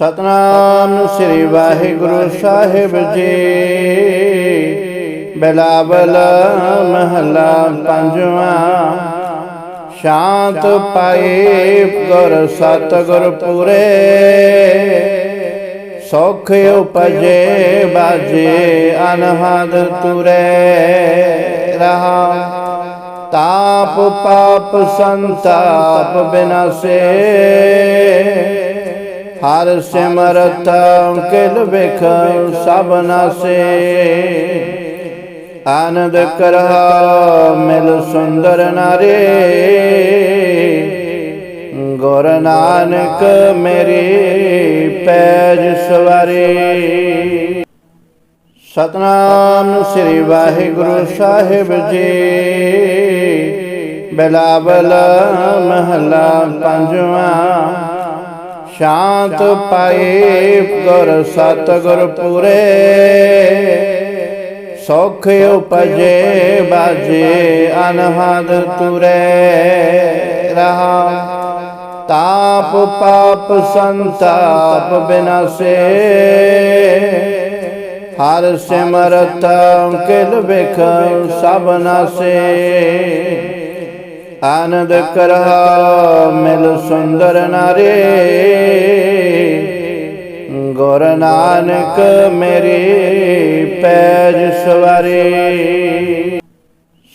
ਸਤਨਾਮ ਸ੍ਰੀ ਵਾਹਿਗੁਰੂ ਸਾਹਿਬ ਜੀ। ਬਿਲਾਵਲ ਮਹਲਾ ਪੰਜਵਾਂ। ਸ਼ਾਂਤ ਪਾਏ ਗੁਰ ਸਤਿਗੁਰ ਪੂਰੇ ਸੁਖ ਉਪਜੇ ਬਾਜੇ ਅਨਹਦ ਤੁਰੇ। ਰਹਾ। ਤਾਪ ਪਾਪ ਸੰਤਾਪ ਬਿਨਾਸੇ। ਹਰ ਸਿਮਰਤ ਕਿਲ ਵਿਖ ਸਭ ਨਾਸੇ। ਆਨੰਦ ਕਰਹਾ ਮਿਲ ਸੁੰਦਰ ਨਾਰੇ। ਗੁਰ ਨਾਨਕ ਮੇਰੇ ਪੈਜ ਸਵਾਰੀ। ਸਤਨਾਮ ਸ੍ਰੀ ਵਾਹਿਗੁਰੂ ਸਾਹਿਬ ਜੀ। ਬਿਲਾਵਲ ਮਹਲਾ ਪੰਜਵਾਂ। ਸ਼ਾਂਤ ਪਾਏ ਗੁਰ ਸਤਿਗੁਰ ਪੂਰੇ। ਸੁਖ ਉਪਜੇ ਬਾਜੇ ਅਨਹਦ ਤੁਰੇ। ਰਹਾ ਤਾਪ ਪਾਪ ਸੰਤਾਪ ਬਿਨਾਸੇ। ਹਰ ਸਿਮਰਤ ਕਿਲ ਵਿਖ ਸਭ ਨਾਸੇ। ਆਨੰਦ ਕਰਹਾ ਮਿਲ ਸੁੰਦਰ ਨਾਰੇ। ਗੁਰ ਨਾਨਕ ਮੇਰੀ ਪੈਜ ਸਵਾਰੀ।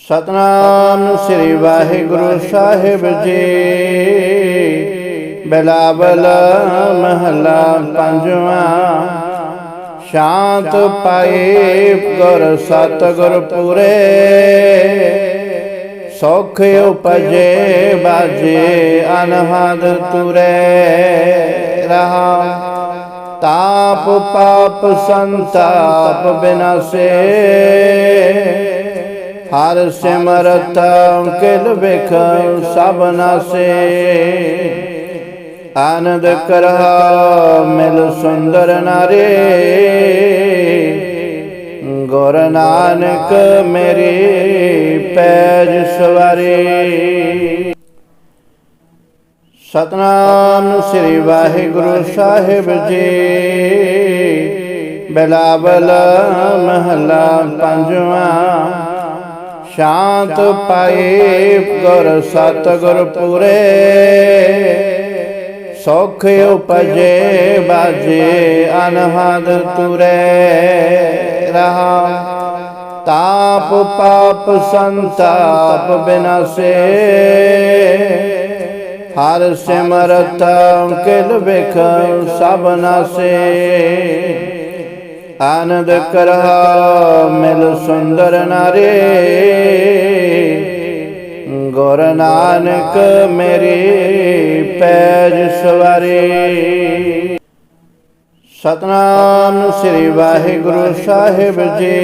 ਸਤਨਾਮ ਸ੍ਰੀ ਵਾਹਿਗੁਰੂ ਸਾਹਿਬ ਜੀ। ਬਿਲਾਵਲ ਮਹਲਾ ਪੰਜਵਾਂ। ਸ਼ਾਂਤ ਪਾਏ ਗੁਰ ਸਤਿਗੁਰ ਪੂਰੇ। ਸੁਖ ਉਪਜੇ ਬਾਜੇ ਅਨਹਦ ਤੁਰੇ ਰਹਾ। ਤਾਪ ਪਾਪ ਸੰਤਾਪ ਬਿਨਾਸੇ ਹਰ ਸਿਮਰਤ ਕਿਲ ਵਿਖ ਸਭ ਨਾਸੇ ਆਨੰਦ ਕਰਹਾ ਮਿਲ ਸੁੰਦਰ ਨਾਰੇ। ਗੁਰ ਨਾਨਕ ਮੇਰੀ ਪੈਜ ਸਵਾਰੀ। ਸਤਨਾਮ ਸ੍ਰੀ ਵਾਹਿਗੁਰੂ ਸਾਹਿਬ ਜੀ। ਬਿਲਾਵਲ ਮਹਲਾ ਪੰਜਵਾਂ। ਸ਼ਾਂਤ ਪਾਏ ਗੁਰ ਸਤਿਗੁਰ ਪੂਰੇ। ਸੁਖ ਉਪਜੇ ਬਾਜੇ ਅਨਹਦ ਤੁਰੇ। ਰਹਾ। ਤਾਪ ਪਾਪ ਸੰਤਾਪ ਬਿਨਾਸੇ ਹਰ ਸਿਮਰਤ ਕਿਲ ਵਿਖ ਸਭ ਨਾਸੇ ਆਨੰਦ ਕਰਹਾ ਮਿਲ ਸੁੰਦਰ ਨਾਰੇ। ਗੁਰ ਨਾਨਕ ਮੇਰੇ ਪੈਜ ਸਵਾਰੀ। ਸਤਨਾਮ ਸ੍ਰੀ ਵਾਹਿਗੁਰੂ ਸਾਹਿਬ ਜੀ।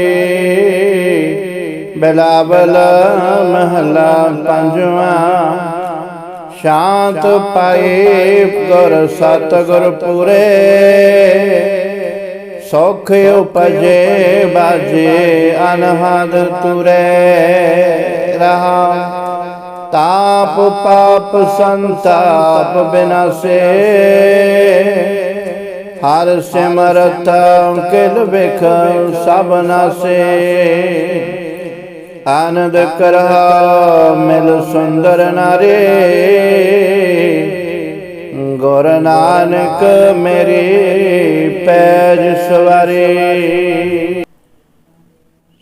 ਬਿਲਾਵਲ ਮਹਲਾ ਪੰਜਵਾਂ। ਸ਼ਾਂਤ ਪਾਏ ਗੁਰ ਸਤਿਗੁਰ ਪੂਰੇ। ਸੁਖ ਉਪਜੇ ਬਾਜੇ ਅਨਹਦ ਤੁਰੇ। ਰਹਾ ਤਾਪ ਪਾਪ ਸੰਤਾਪ ਬਿਨਾਸੇ। ਹਰ ਸਿਮਰਤ ਕਿਲ ਵਿਖ ਸਭ ਨਾਸੇ। ਆਨੰਦ ਕਰਹਾ ਮਿਲ ਸੁੰਦਰ ਨਾਰੇ। ਗੁਰ ਨਾਨਕ ਮੇਰੀ ਪੈਜ ਸਵਾਰੀ।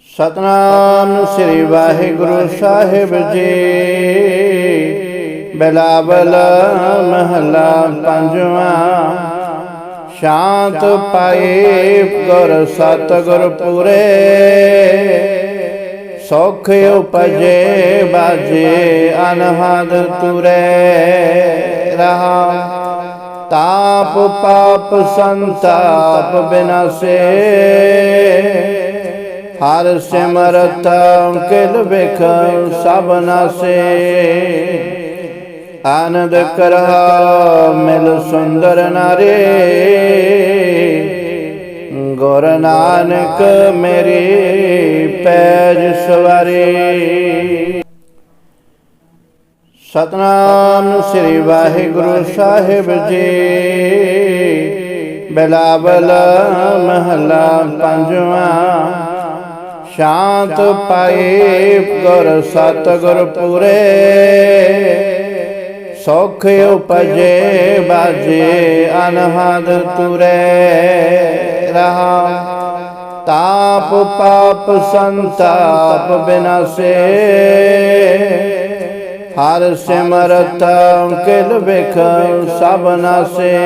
ਸਤਨਾਮ ਸ੍ਰੀ ਵਾਹਿਗੁਰੂ ਸਾਹਿਬ ਜੀ। ਬਿਲਾਵਲ ਮਹਲਾ ਪੰਜਵਾਂ। ਸ਼ਾਂਤ ਪਾਏ ਗੁਰ ਸਤਿਗੁਰ ਪੂਰੇ। ਸੁਖ ਉਪਜੇ ਬਾਜੇ ਅਨਹਦ ਤੁਰੇ ਰਹਾ। ਤਾਪ ਪਾਪ ਸੰਤਾਪ ਬਿਨਾਸੇ ਹਰ ਸਿਮਰਤ ਕਿਲ ਵਿਖ ਸਭ ਨਾਸੇ ਆਨੰਦ ਕਰਹਾ ਮਿਲ ਸੁੰਦਰ ਨਾਰੇ। ਗੁਰ ਨਾਨਕ ਮੇਰੀ ਪੈਜ ਸਵਾਰੀ। ਸਤਨਾਮ ਸ੍ਰੀ ਵਾਹਿਗੁਰੂ ਸਾਹਿਬ ਜੀ। ਬਿਲਾਵਲ ਮਹਲਾ ਪੰਜਵਾਂ। ਸ਼ਾਂਤ ਪਾਏ ਗੁਰ ਸਤਿਗੁਰ ਪੂਰੇ। ਸੁਖ ਉਪਜੇ ਬਾਜੇ ਅਨਹਦ ਤੁਰੇ ਰਹਾ ਤਾਪ ਪਾਪ ਸੰਤਾਪ ਬਿਨਾਸੇ। ਹਰ ਸਿਮਰਤ ਕਿਲ ਬਿਖ ਸਭ ਨਾਸੇ।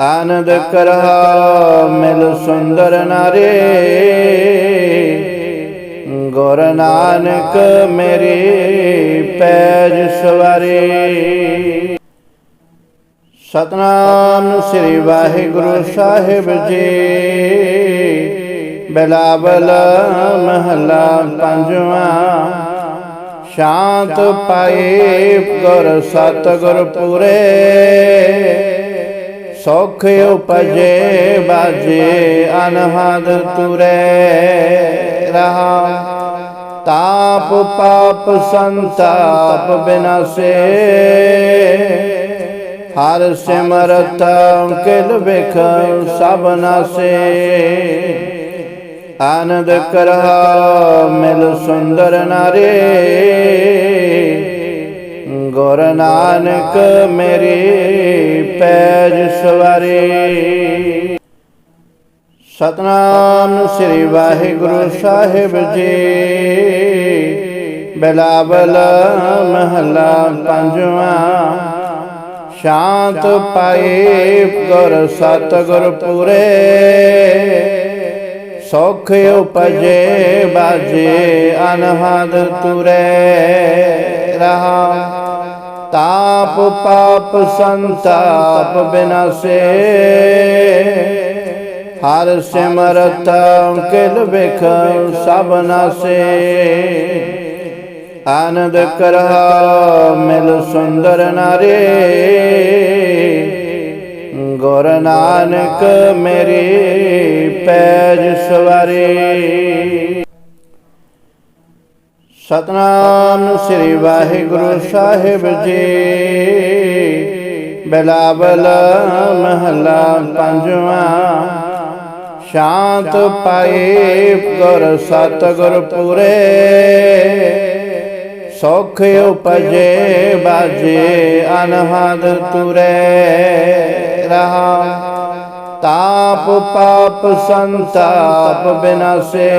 ਆਨੰਦ ਕਰਹਾ ਮਿਲ ਸੁੰਦਰ ਨਾਰੇ। ਗੁਰ ਨਾਨਕ ਮੇਰੀ ਪੈਜ ਸਵਾਰੇ। ਸਤਨਾਮ ਸ੍ਰੀ ਵਾਹਿਗੁਰੂ ਸਾਹਿਬ ਜੀ। ਬਿਲਾਵਲ ਮਹਲਾ ਪੰਜਵਾਂ। ਸ਼ਾਂਤ ਪਾਏ ਗੁਰ ਸਤਿਗੁਰ ਪੂਰੇ। ਸੁਖ ਉਪਜੇ ਬਾਜੇ ਅਨਹਦ ਤੁਰੇ। ਰਹਾ ਤਾਪ ਪਾਪ ਸੰਤਾਪ ਬਿਨਾਸੇ। ਹਰ ਸਿਮਰਤ ਕਿਲ ਬਿਖ ਸਭ ਨਾਸੇ। ਆਨੰਦ ਕਰਹਾ ਮਿਲ ਸੁੰਦਰ ਨਾਰੇ। ਗੁਰ ਨਾਨਕ ਮੇਰੇ ਪੈਜ ਸਵਾਰੇ। ਸਤਨਾਮ ਸ੍ਰੀ ਵਾਹਿਗੁਰੂ ਸਾਹਿਬ ਜੀ। ਬਿਲਾਵਲ ਮਹਲਾ ਪੰਜਵਾਂ। ਸ਼ਾਂਤ ਪਾਏ ਗੁਰ ਸਤਿਗੁਰ ਪੂਰੇ ਸੁਖ ਉਪਜੇ ਬਾਜੇ ਅਨਹਦ ਤੁਰੇ ਰਹਾ। ਤਾਪ ਪਾਪ ਸੰਤਾਪ ਬਿਨਾਸੇ। ਹਰ ਸਿਮਰਤ ਕਿਲ ਬਿਖ ਸਭ ਨਾਸੇ। ਆਨੰਦ ਕਰਹਾ ਮਿਲ ਸੁੰਦਰ ਨਾਰੇ। ਗੁਰ ਨਾਨਕ ਮੇਰੇ ਪੈਜ ਸਵਾਰੇ। ਸਤਨਾਮ ਸ੍ਰੀ ਵਾਹਿਗੁਰੂ ਸਾਹਿਬ ਜੀ। ਬਿਲਾਵਲ ਮਹਲਾ ਪੰਜਵਾਂ। ਸ਼ਾਂਤ ਪਾਏ ਗੁਰ ਸਤਗੁਰ ਪੁਰੇ। ਸੁਖ ਉਪਜੇ ਬਾਜੇ ਅਨਹਦ ਤੁਰੇ। ਰਹਾ ਤਾਪ ਪਾਪ ਸੰਤਾਪ ਬਿਨਾਸੇ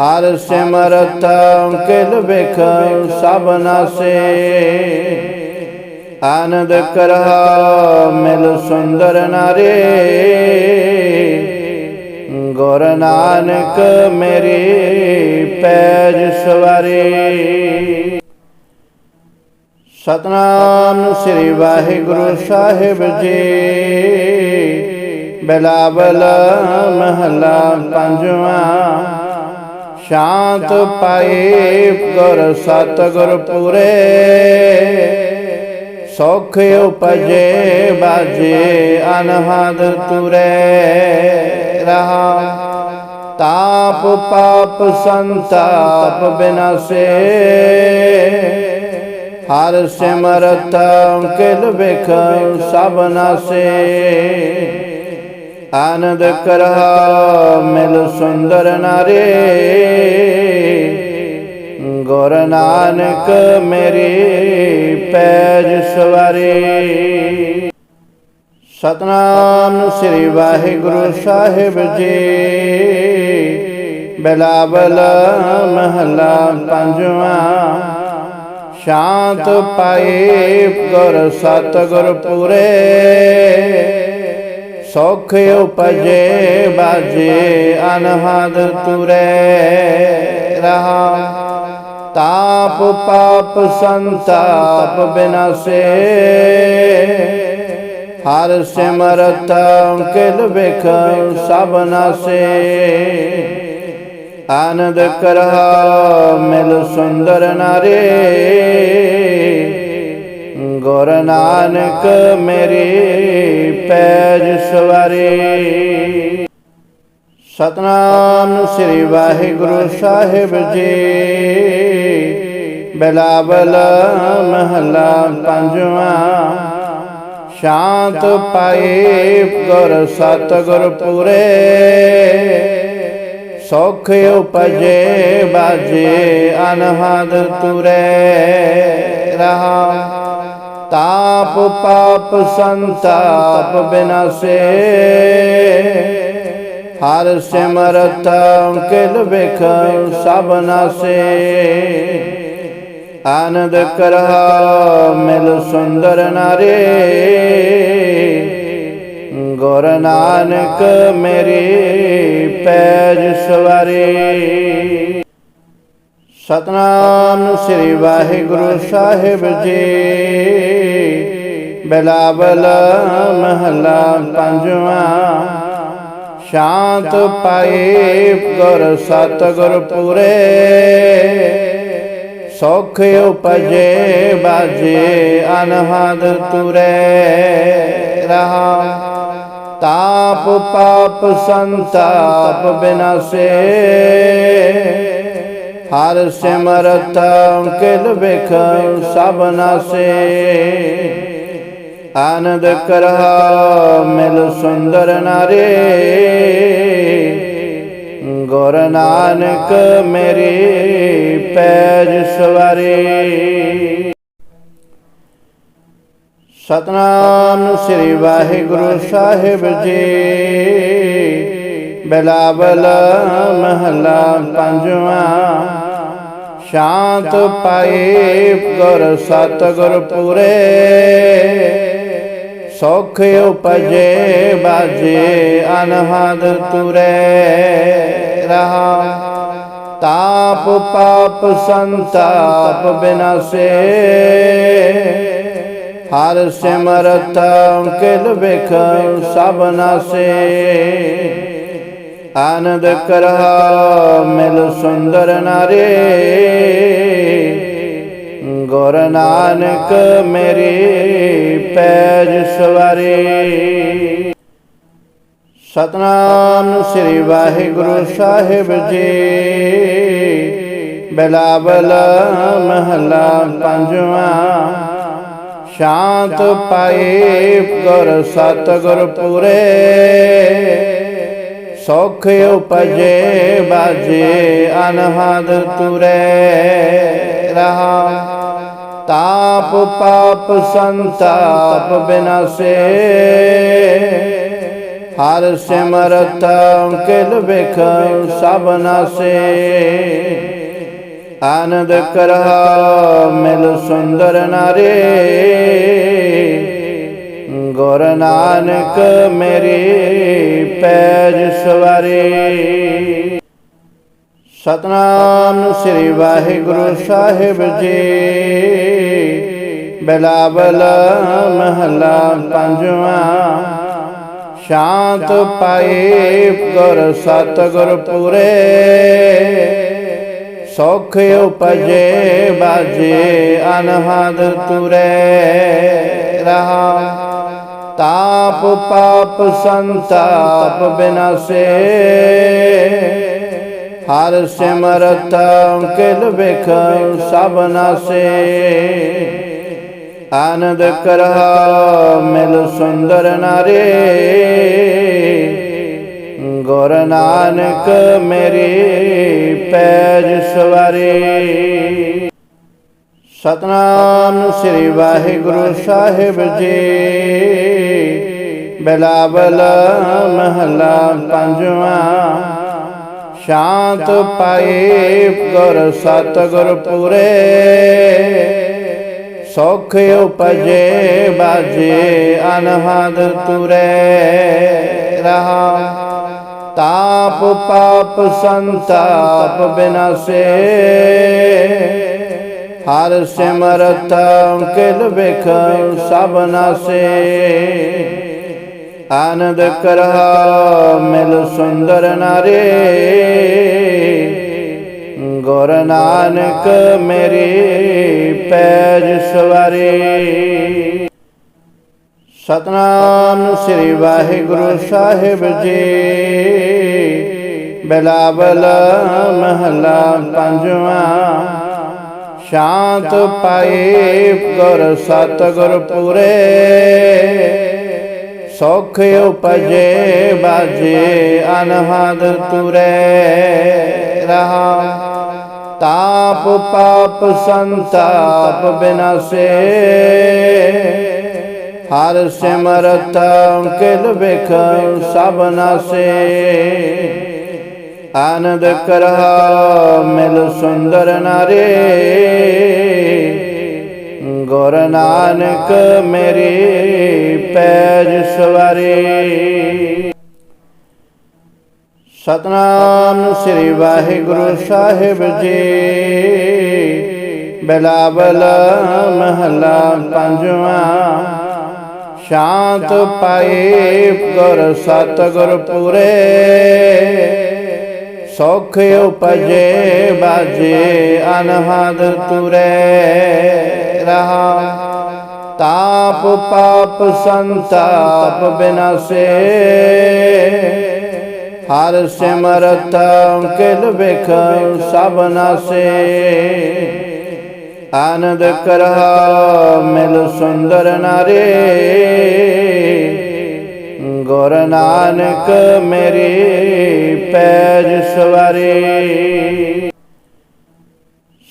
ਹਰ ਸਿਮਰਤ ਕਿਲ ਬਿਖ ਸਭ ਨਾਸੇ ਆਨੰਦ ਕਰਹਾ, ਮਿਲ ਸੁੰਦਰ ਨਾਰੇ। ਗੁਰ ਨਾਨਕ ਮੇਰੀ ਪੈਜ ਸਵਾਰੇ। ਸਤਨਾਮ ਸ੍ਰੀ ਵਾਹਿਗੁਰੂ ਸਾਹਿਬ ਜੀ। ਬਿਲਾਵਲ ਮਹਲਾ ਪੰਜਵਾਂ। ਸ਼ਾਂਤ ਪਾਏ ਗੁਰ ਸਤਿਗੁਰ ਪੂਰੇ। ਸੁਖ ਉਪਜੇ ਬਾਜੇ ਅਨਹਦ ਤੁਰੇ ਰਹਾ। ਤਾਪ ਪਾਪ ਸੰਤਾਪ ਬਿਨਾਸੇ। ਹਰ ਸਿਮਰਤ ਕਿਲ ਬਿਖ ਸਭ ਨਾਸੇ। ਆਨੰਦ ਕਰਹਾ ਮਿਲ ਸੁੰਦਰ ਨਾਰੇ। ਗੁਰ ਨਾਨਕ ਮੇਰੀ ਪੈਜ ਸਵਾਰੇ। ਸਤਨਾਮ ਸ੍ਰੀ ਵਾਹਿਗੁਰੂ ਸਾਹਿਬ ਜੀ। ਬਿਲਾਵਲ ਮਹਲਾ ਪੰਜਵਾਂ। ਸ਼ਾਂਤ ਪਾਏ ਗੁਰ ਸਤਿਗੁਰ ਪੂਰੇ। ਸੁਖ ਉਪਜੇ ਬਾਜੇ ਅਨਹਦ ਤੁਰੇ। ਰਹਾ ਤਾਪ ਪਾਪ ਸੰਤਾਪ ਬਿਨਾਸੇ। ਹਰ ਸਿਮਰਤ ਕਿਲ ਬਿਖ ਸਭ ਨਾਸੇ। ਆਨੰਦ ਕਰਹਾ ਮਿਲ ਸੁੰਦਰ ਨਾਰੇ। ਗੁਰ ਨਾਨਕ ਮੇਰੇ ਪੈਜ ਸਵਾਰੇ। ਸਤਨਾਮ ਸ੍ਰੀ ਵਾਹਿਗੁਰੂ ਸਾਹਿਬ ਜੀ। ਬਿਲਾਵਲ ਮਹਲਾ ਪੰਜਵਾਂ। ਸ਼ਾਂਤ ਪਾਏ ਗੁਰ ਸਤਿਗੁਰ ਪੂਰੇ ਸੁਖ ਉਪਜੇ ਬਾਜੇ ਅਨਹਦ ਤੁਰੇ ਰਹਾ। ਤਾਪ ਪਾਪ ਸੰਤਾਪ ਬਿਨਾਸੇ। ਹਰ ਸਿਮਰਤ ਕਿਲ ਬਿਖ ਸਭ ਨਾਸੇ। ਆਨੰਦ ਕਰਹਾ ਮਿਲ ਸੁੰਦਰ ਨਾਰੇ। ਗੁਰ ਨਾਨਕ ਮੇਰੇ ਪੈਜ ਸਵਾਰੇ। ਸਤਨਾਮ ਸ੍ਰੀ ਵਾਹਿਗੁਰੂ ਸਾਹਿਬ ਜੀ। ਬਲਾਬਲ ਮਹਲਾ ਪੰਜਵਾਂ। ਸ਼ਾਂਤ ਪਾਏ ਗੁਰ ਸਤਿਗੁਰ ਪੂਰੇ। ਸੁਖ ਉਪਜੇ ਬਾਜੇ ਅਨਹਦ ਤੁਰੇ। ਰਹਾ ਤਾਪ ਪਾਪ ਸੰਤਾਪ ਬਿਨਾਸੇ। ਹਰ ਸਿਮਰਤ ਕਿਲ ਬਿਖ ਸਭ ਨਾਸੇ। ਆਨੰਦ ਕਰਹਾ ਮਿਲ ਸੁੰਦਰ ਨਾਰੇ। ਗੁਰ ਨਾਨਕ ਮੇਰੇ ਪੈਜ ਸਵਾਰੇ। ਸਤਨਾਮ ਸ੍ਰੀ ਵਾਹਿਗੁਰੂ ਸਾਹਿਬ ਜੀ। ਬਲਾਬਲ ਮਹਲਾ ਪੰਜਵਾਂ। ਸ਼ਾਂਤ ਪਾਏ ਗੁਰ ਸਤਿਗੁਰ ਪੂਰੇ। ਸੁਖ ਉਪਜੇ ਬਾਜੇ ਅਨਹਦ ਤੁਰੇ ਰਹਾ। ਤਾਪ ਪਾਪ ਸੰਤਾਪ ਬਿਨਾਸੇ ਹਰ ਸਿਮਰਤ ਕਿਲ ਬਿਖ ਸਭ ਨਾਸੇ ਆਨੰਦ ਕਰਹਾ ਮਿਲ ਸੁੰਦਰ ਨਾਰੇ। ਗੁਰ ਨਾਨਕ ਮੇਰੀ ਪੈਜ ਸਵਾਰੇ। ਸਤਨਾਮ ਸ੍ਰੀ ਵਾਹਿਗੁਰੂ ਸਾਹਿਬ ਜੀ। ਬਲਾਬਲ ਮਹਲਾ ਪੰਜਵਾਂ। ਸ਼ਾਂਤ ਪਾਏ ਗੁਰ ਸਤਿਗੁਰ ਪੂਰੇ। ਸੁਖ ਉਪਜੇ ਬਾਜੇ ਅਨਹਦ ਤੁਰੇ। ਰਹਾ। ਤਾਪ ਪਾਪ ਸੰਤਾਪ ਬਿਨਾਸੇ। ਹਰ ਸਿਮਰਤ ਕਿਲ ਬਿਖ ਸਭ ਨਾਸੇ। ਆਨੰਦ ਕਰਹਾ ਮਿਲ ਸੁੰਦਰ ਨਾਰੇ। ਗੁਰ ਨਾਨਕ ਮੇਰੀ ਪੈਜ ਸਵਾਰੇ। ਸਤਨਾਮ ਸ੍ਰੀ ਵਾਹਿਗੁਰੂ ਸਾਹਿਬ ਜੀ। ਬਲਾਬਲ ਮਹਲਾ ਪੰਜਵਾਂ। ਸ਼ਾਂਤ ਪਾਏ ਗੁਰ ਸਤਿਗੁਰ ਪੂਰੇ ਸੁਖ ਉਪਜੇ ਬਾਜੇ ਅਨਹਦ ਤੁਰੇ ਰਹਾ। ਤਾਪ ਪਾਪ ਸੰਤਾਪ ਬਿਨਾਸੇ। ਹਰ ਸਿਮਰਤ ਕਿਲ ਬਿਖ ਸਭ ਨਾਸੇ। ਆਨੰਦ ਕਰਹਾ ਮਿਲ ਸੁੰਦਰ ਨਾਰੇ। ਗੁਰ ਨਾਨਕ ਮੇਰੇ ਪੈਜ ਸਵਾਰੇ। ਸਤਨਾਮ ਸ੍ਰੀ ਵਾਹਿਗੁਰੂ ਸਾਹਿਬ ਜੀ। ਬਲਾਬਲ ਮਹਲਾ ਪੰਜਵਾਂ। ਸ਼ਾਂਤ ਪਾਏ ਗੁਰ ਸਤਿਗੁਰ ਪੂਰੇ। ਸੁਖ ਉਪਜੇ ਬਾਜੇ ਅਨਹਦ ਤੁਰੇ ਰਹਾ। ਤਾਪ ਪਾਪ ਸੰਤਾਪ ਬਿਨਾਸੇ। ਹਰ ਸਿਮਰਤ ਕਿਲ ਬਿਖ ਸਭ ਨਾਸੇ। ਆਨੰਦ ਕਰਹਾ, ਮਿਲ ਸੁੰਦਰ ਨਾਰੇ। ਗੁਰ ਨਾਨਕ ਮੇਰੇ ਪੈਜ ਸਵਾਰੇ। ਸਤਨਾਮ ਸ੍ਰੀ ਵਾਹਿਗੁਰੂ ਸਾਹਿਬ ਜੀ। ਬਲਾਬਲ ਮਹਲਾ ਪੰਜਵਾਂ। ਸ਼ਾਂਤ ਪਾਏ ਗੁਰ ਸਤਿਗੁਰ ਪੂਰੇ। ਸੁਖ ਉਪਜੇ ਬਾਜੇ ਅਨਹਦ ਤੁਰੇ ਰਹਾ ਤਾਪ ਪਾਪ ਸੰਤਾਪ ਬਿਨਾਸੇ। ਹਰ ਸਿਮਰਤ ਕਿਲ ਬਿਖ ਸਭ ਨਾਸੇ। ਆਨੰਦ ਕਰਹਾ ਮਿਲ ਸੁੰਦਰ ਨਾਰੇ। ਗੁਰ ਨਾਨਕ ਮੇਰੀ ਪੈਜ ਸਵਾਰੇ। ਸਤਨਾਮ ਸ੍ਰੀ ਵਾਹਿਗੁਰੂ ਸਾਹਿਬ ਜੀ। ਬਲਾਵਲ ਮਹਲਾ ਪੰਜਵਾਂ। ਸ਼ਾਂਤ ਪਾਏ ਗੁਰ ਸਤਿਗੁਰ ਪੂਰੇ। ਸੁਖ ਉਪਜੇ ਬਾਜੇ ਅਨਹਦ ਤੁਰੇ। ਰਹਾ ਤਾਪ ਪਾਪ ਸੰਤਾਪ ਬਿਨਾਸੇ ਹਰ ਸਿਮਰਤ ਕਿਲ ਬਿਖ ਸਭ ਨਾਸੇ ਆਨੰਦ ਕਰਹਾ ਮਿਲ ਸੁੰਦਰ ਨਾਰੇ। ਗੁਰ ਨਾਨਕ ਮੇਰੇ ਪੈਜ ਸਵਾਰੇ।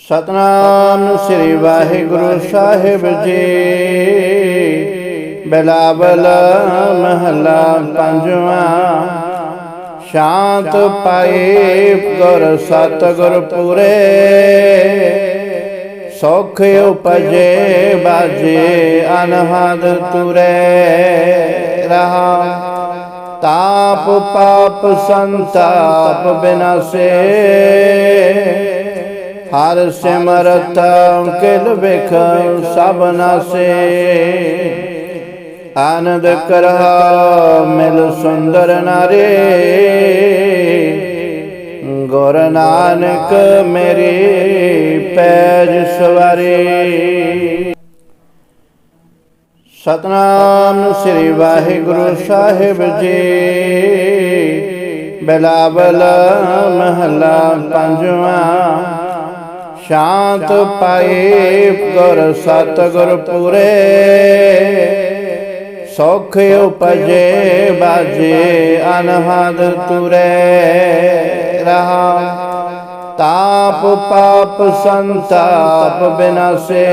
ਸਤਨਾਮ ਸ੍ਰੀ ਵਾਹਿਗੁਰੂ ਸਾਹਿਬ ਜੀ। ਬਲਾਵਲ ਮਹਲਾ ਪੰਜਵਾਂ। ਸ਼ਾਂਤ ਪਾਏ ਗੁਰ ਸਤਿਗੁਰ ਪੂਰੇ। ਸੁਖ ਉਪਜੇ ਬਾਜੇ ਅਨਹਦ ਤੁਰੇ। ਰਹਾ ਤਾਪ ਪਾਪ ਸੰਤਾਪ ਬਿਨਾਸੇ ਹਰ ਸਿਮਰਤ ਕਿਲ ਬਿਖ ਸਭ ਨਾਸੇ। ਆਨੰਦ ਕਰਹਾ ਮਿਲ ਸੁੰਦਰ ਨਾਰੇ। ਗੁਰ ਨਾਨਕ ਮੇਰੇ ਪੈਜ ਸਵਾਰੇ। ਸਤਨਾਮ ਸ੍ਰੀ ਵਾਹਿਗੁਰੂ ਸਾਹਿਬ ਜੀ। ਬਲਾਵਲ ਮਹਲਾ ਪੰਜਵਾਂ। ਸ਼ਾਂਤ ਪਾਏ ਗੁਰ ਸਤਿਗੁਰ ਪੂਰੇ। ਸੁਖ ਉਪਜੇ ਬਾਜੇ ਅਨਹਦ ਤੁਰੇ। ਰਹਾ ਤਾਪ ਪਾਪ ਸੰਤਾਪ ਬਿਨਾਸੇ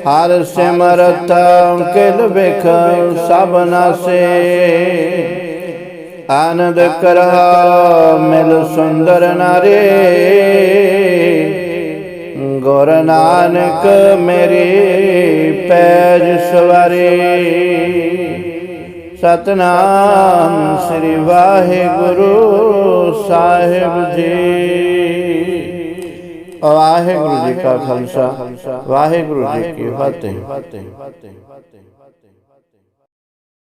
ਹਰ ਸਿਮਰਤ ਕਿਲ ਵਿਖ ਸਭ ਨਾਸੇ ਆਨੰਦ ਕਰਹਾ ਮਿਲ ਸੁੰਦਰ ਨਾਰੇ। ਗੁਰ ਨਾਨਕ ਮੇਰੇ ਪੈਜ ਸਵਾਰੇ। ਸਤਨਾਮ ਸ੍ਰੀ ਵਾਹਿਗੁਰੂ ਸਾਹਿਬ ਜੀ। ਵਾਹਿਗੁਰੂ ਜੀ ਕਾ ਖਾਲਸਾ, ਵਾਹਿਗੁਰੂ ਜੀ ਕੀ ਫਤਿਹ।